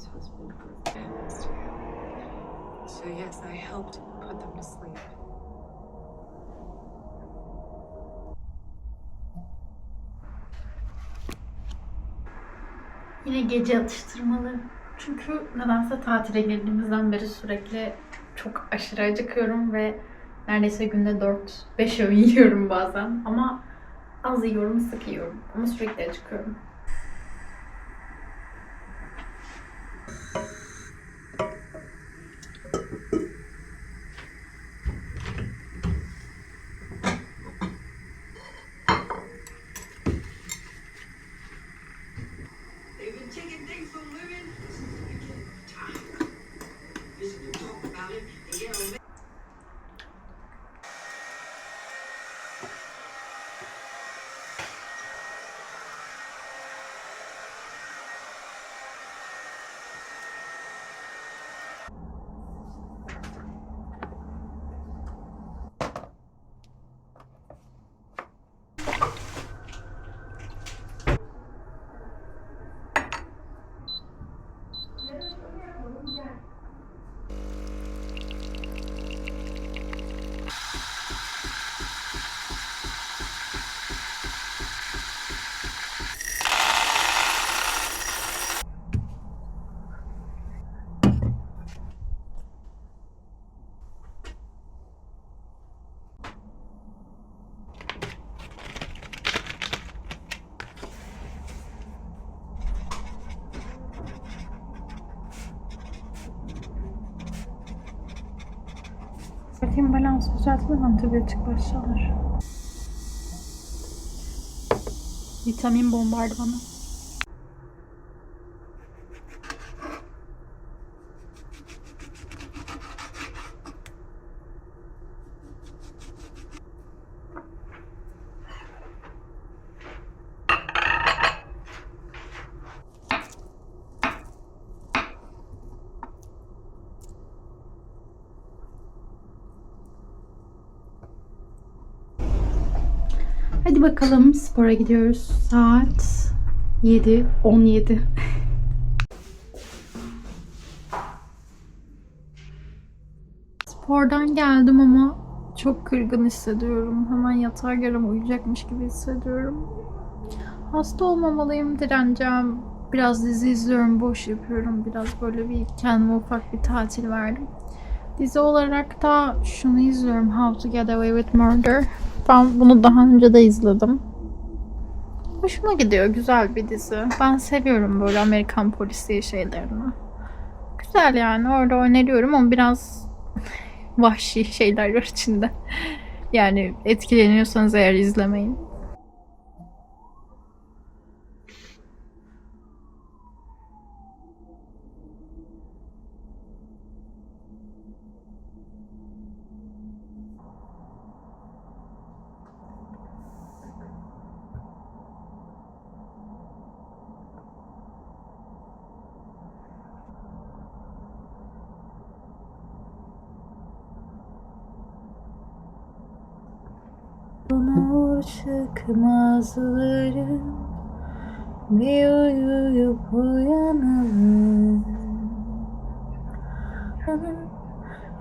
his husband. So yes, I helped put them to sleep. Yine gece atıştırmaları. Çünkü nedense tatile girdiğimizden beri sürekli çok aşırı acıkıyorum ve neredeyse günde 4-5 öğün yiyorum bazen. Ama az yiyorum, sık yiyorum. Ama sürekli acıkıyorum. Yeah. Protein balansı düzeltmeden antibiyotik başlanır. Vitamin bombardımanı. Hadi bakalım spora gidiyoruz. Saat 7, 17. Spordan geldim ama çok kırgın hissediyorum. Hemen yatağa girem uyuyacakmış gibi hissediyorum. Hasta olmamalıyım, direneceğim. Biraz dizi izliyorum, boş yapıyorum. Biraz böyle bir kendime ufak bir tatil verdim. Dizi olarak da şunu izliyorum. How to Get Away with Murder. Ben bunu daha önce de izledim. Hoşuma gidiyor. Güzel bir dizi. Ben seviyorum böyle Amerikan polisiye şeylerini. Güzel yani. Orada öneriyorum ama biraz vahşi şeyler var içinde. Yani etkileniyorsanız eğer izlemeyin. Bana çıkmazlarım Bir uyuyup uyanalım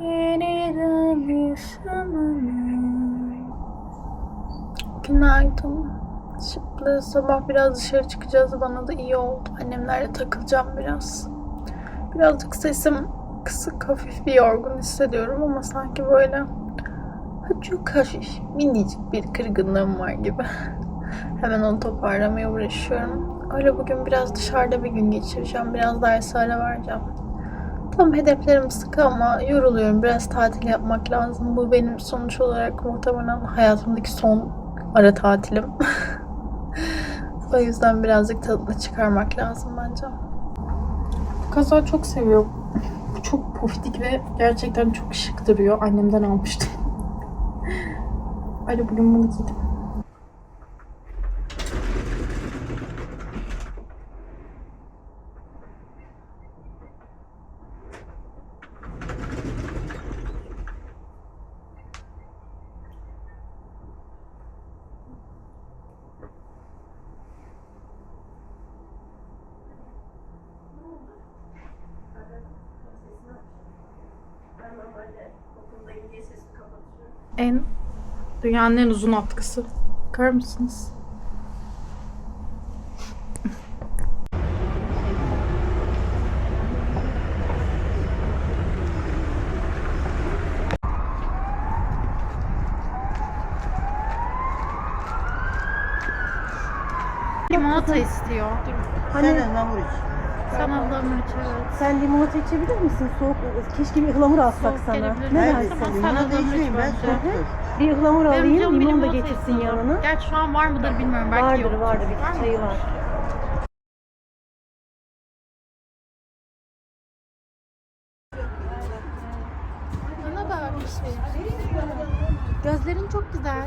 Yeniden yaşamalım Günaydın. Şimdi sabah biraz dışarı çıkacağız. Bana da iyi oldu. Annemlerle takılacağım biraz. Birazcık sesim kısık, hafif bir yorgun hissediyorum ama sanki böyle çok hafif, minicik bir kırgınlığım var gibi. Hemen onu toparlamaya uğraşıyorum. Öyle bugün biraz dışarıda bir gün geçireceğim. Biraz ders ara vereceğim. Tam hedeflerim sıkı ama yoruluyorum. Biraz tatil yapmak lazım. Bu benim sonuç olarak muhtemelen hayatımdaki son ara tatilim. o yüzden birazcık tadını çıkarmak lazım bence. Kaza çok seviyorum. Bu çok pofidik ve gerçekten çok şık duruyor. Annemden almıştım. Ayrıca bugün bunu giydim. En dünyanın en uzun atkısı. Bakar mısınız? Limonata istiyor. Hani Sen ıhlamur iç. Sen ablamın için evet. sen limonata içebilir misin? Soğuk, keşke bir ıhlamur alsak Soğuk sana. gelebilir. Ne dersin? Ama sen Limonata içmeyeyim ben bence. soğuktur. Bir ıhlamur Benim alayım, bir limon da limonata getirsin istiyor. yanına. Gerçi şu an var mıdır bilmiyorum. Belki Vardır yoktur. vardır bir mı? çayı var. Bana bak. Gözlerin çok güzel.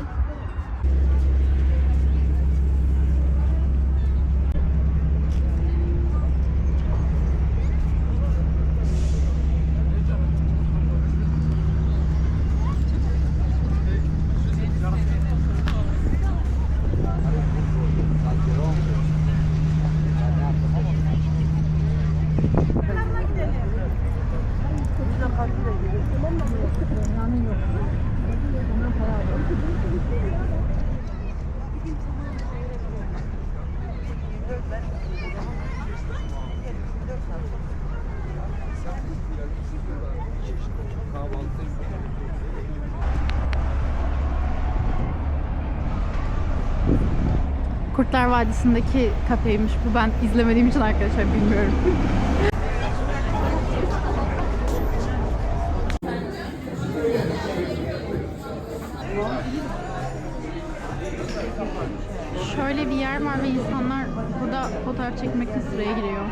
Kurtlar Vadisi'ndeki kafeymiş bu. Ben izlemediğim için arkadaşlar bilmiyorum. Şöyle bir yer var ve insanlar burada fotoğraf çekmek için sıraya giriyor.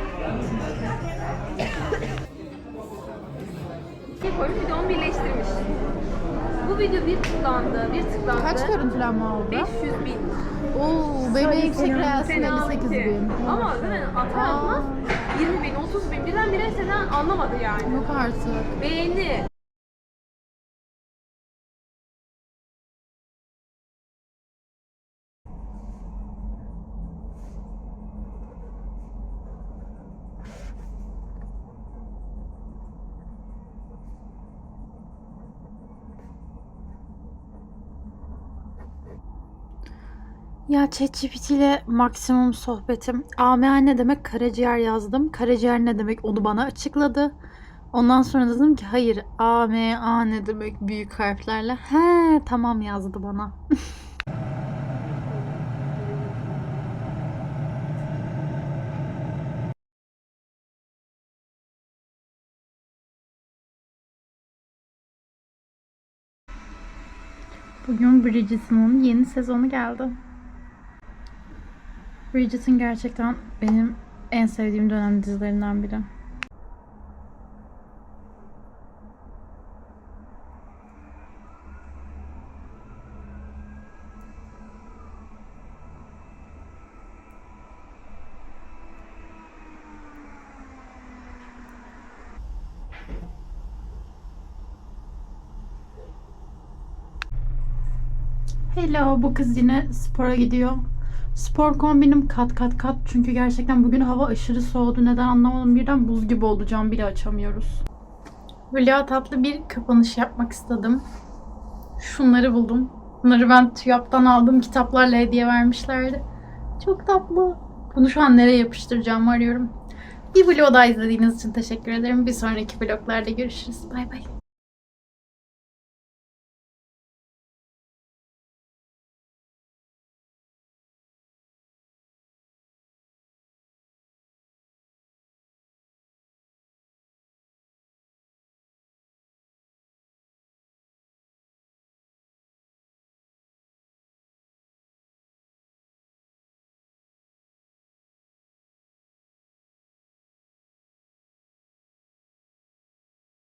koymuş bir de onu birleştirmiş. Bu video bir tıklandı, bir tıklandı. Kaç görüntülenme oldu? 500 bin. Oo, benim en yüksek Fena 58 ki. bin. Ama değil mi? Atar atmaz 20 bin, 30 bin. Birdenbire Seden anlamadı yani. Yok artık. Beğeni. Ya ChatGPT ile maksimum sohbetim. AMA ne demek? Karaciğer yazdım. Karaciğer ne demek? Onu bana açıkladı. Ondan sonra dedim ki hayır AMA ne demek büyük harflerle. He tamam yazdı bana. Bugün Bridgerton'un yeni sezonu geldi. Bridgerton gerçekten benim en sevdiğim dönem dizilerinden biri. Hello, bu kız yine spora gidiyor. Spor kombinim kat kat kat çünkü gerçekten bugün hava aşırı soğudu. Neden anlamadım birden buz gibi oldu cam bile açamıyoruz. Hülya tatlı bir kapanış yapmak istedim. Şunları buldum. Bunları ben TÜYAP'tan aldığım kitaplarla hediye vermişlerdi. Çok tatlı. Bunu şu an nereye yapıştıracağımı arıyorum. Bir vlog daha izlediğiniz için teşekkür ederim. Bir sonraki vloglarda görüşürüz. Bay bay.